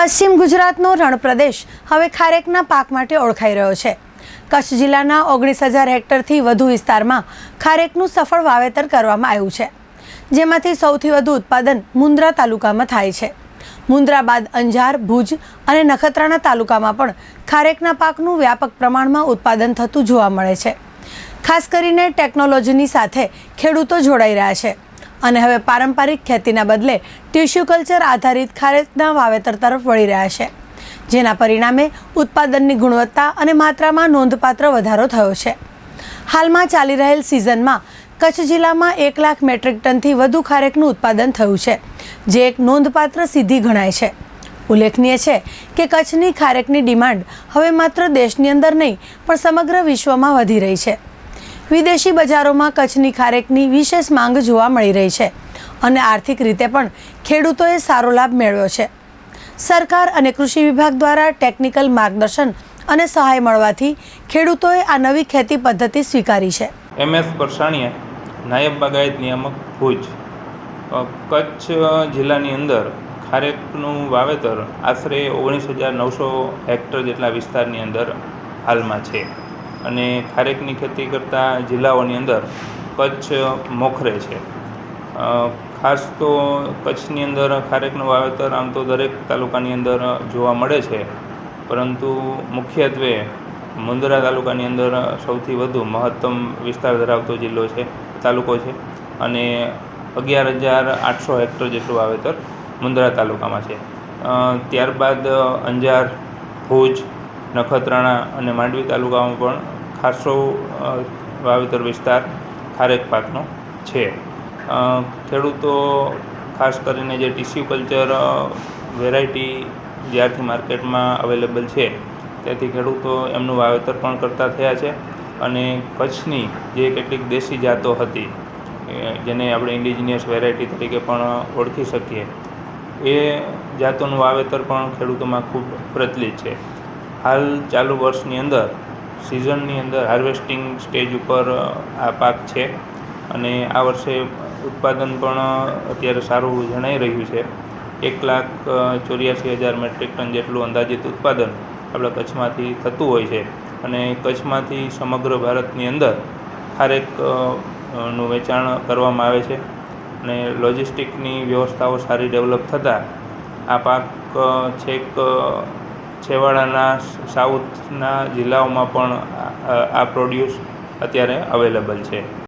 પશ્ચિમ ગુજરાતનો રણપ્રદેશ હવે ખારેકના પાક માટે ઓળખાઈ રહ્યો છે. કચ્છ જિલ્લાના ઓગણીસ હજાર હેક્ટરથી વધુ વિસ્તારમાં ખારેકનું સફળ વાવેતર કરવામાં આવ્યું છે, જેમાંથી સૌથી વધુ ઉત્પાદન મુન્દ્રા તાલુકામાં થાય છે. મુન્દ્રા બાદ અંજાર, ભુજ અને નખત્રાણા તાલુકામાં પણ ખારેકના પાકનું વ્યાપક પ્રમાણમાં ઉત્પાદન થતું જોવા મળે છે. ખાસ કરીને ટેકનોલોજીની સાથે ખેડૂતો જોડાઈ રહ્યા છે. અને હવે પારંપરિક ખેતીના બદલે ટિશ્યુ કલ્ચર આધારિત ખારેકના વાવેતર તરફ વળી રહ્યા છે, જેના પરિણામે ઉત્પાદનની ગુણવત્તા અને માત્રામાં નોંધપાત્ર વધારો થયો છે. હાલમાં ચાલી રહેલ સિઝનમાં કચ્છ જિલ્લામાં એક લાખ મેટ્રિક ટનથી વધુ ખારેકનું ઉત્પાદન થયું છે, જે એક નોંધપાત્ર સિદ્ધિ ગણાય છે. ઉલ્લેખનીય છે કે કચ્છની ખારેકની ડિમાન્ડ હવે માત્ર દેશની અંદર નહીં, પણ સમગ્ર વિશ્વમાં વધી રહી છે. વિદેશી બજારોમાં કચ્છની ખારેકની વિશેષ માંગ જોવા મળી રહી છે અને આર્થિક રીતે પણ ખેડૂતોએ સારો લાભ મેળવ્યો છે. સરકાર અને કૃષિ વિભાગ દ્વારા ટેકનિકલ માર્ગદર્શન અને સહાય મળવાથી ખેડૂતોએ આ નવી ખેતી પદ્ધતિ સ્વીકારી છે. એમ. એસ. પરસાણીયા નાયબ બાગાયત નિયામક ભુજ કચ્છ જિલ્લાની અંદર ખારેકનું વાવેતર આશરે ઓગણીસ હજાર નવસો હેક્ટર જેટલા વિસ્તારની અંદર હાલમાં છે. અને ખારેકની ખેતી કરતા જિલ્લાઓની અંદર કચ્છ મોખરે છે. ખાસ તો કચ્છની અંદર ખારેકનું વાવેતર આમ તો દરેક તાલુકાની અંદર જોવા મળે છે. પરંતુ મુખ્યત્વે મુંદરા તાલુકાની અંદર સૌથી વધુ મહત્તમ વિસ્તાર ધરાવતો જિલ્લો છે, તાલુકો છે. અને અગિયાર હજાર આઠસો હેક્ટર જેટલું વાવેતર મુંદરા તાલુકામાં છે. ત્યારબાદ અંજાર, ભુજ નખત્રાણા અને માંડવી તાલુકામાં પણ ખાસો વાવેતર વિસ્તાર ખારેક પાકનો છે. ખેડૂતો ખાસ કરીને જે ટીસ્યુ કલ્ચર વેરાયટી જ્યારથી માર્કેટમાં અવેલેબલ છે, ત્યાંથી ખેડૂતો એમનું વાવેતર પણ કરતા થયા છે અને કચ્છની જે કેટલીક દેશી જાતો હતી જેને આપણે ઇન્ડિજિનિયસ વેરાયટી તરીકે પણ ઓળખી શકીએ, એ જાતોનું વાવેતર પણ ખેડૂતોમાં ખૂબ પ્રચલિત છે. હાલ ચાલુ વર્ષની અંદર સિઝનની અંદર હાર્વેસ્ટિંગ સ્ટેજ ઉપર આ પાક છે. અને આ વર્ષે ઉત્પાદન પણ અત્યારે સારું જણાઈ રહ્યું છે. એક લાખ ચોર્યાસી હજાર મેટ્રિક ટન જેટલું અંદાજિત ઉત્પાદન આપણા કચ્છમાંથી થતું હોય છે. અને કચ્છમાંથી સમગ્ર ભારતની અંદર ખારેકનું વેચાણ કરવામાં આવે છે. અને લોજિસ્ટિકની વ્યવસ્થાઓ સારી ડેવલપ થતાં આ પાક છેક છેવાડાના સાઉથના જિલ્લાઓમાં પણ આ- પ્રોડ્યુસ અત્યારે અવેલેબલ છે.